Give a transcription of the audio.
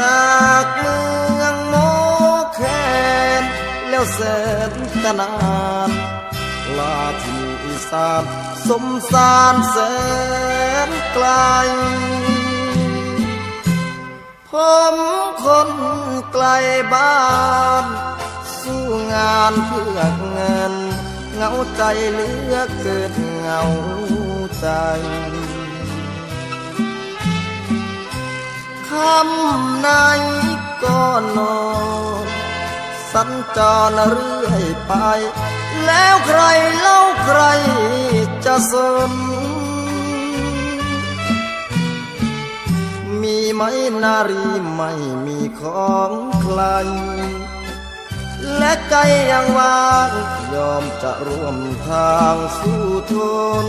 จากเมืองโมแคนแล้วแสนกนานลาที่อีสานสมสารแสนไกล ผมคนไกลบ้านสู้งานเพื่อเงิน เหงาใจเหลือเกินเหงาใจ คำไหนก็นอน สัญจรเรื่อยไป แล้วใครเล่าใครจะสน มีไหมนารีไม่มีของใคร และใจยังว่างยอมจะร่วมทางสู้ทน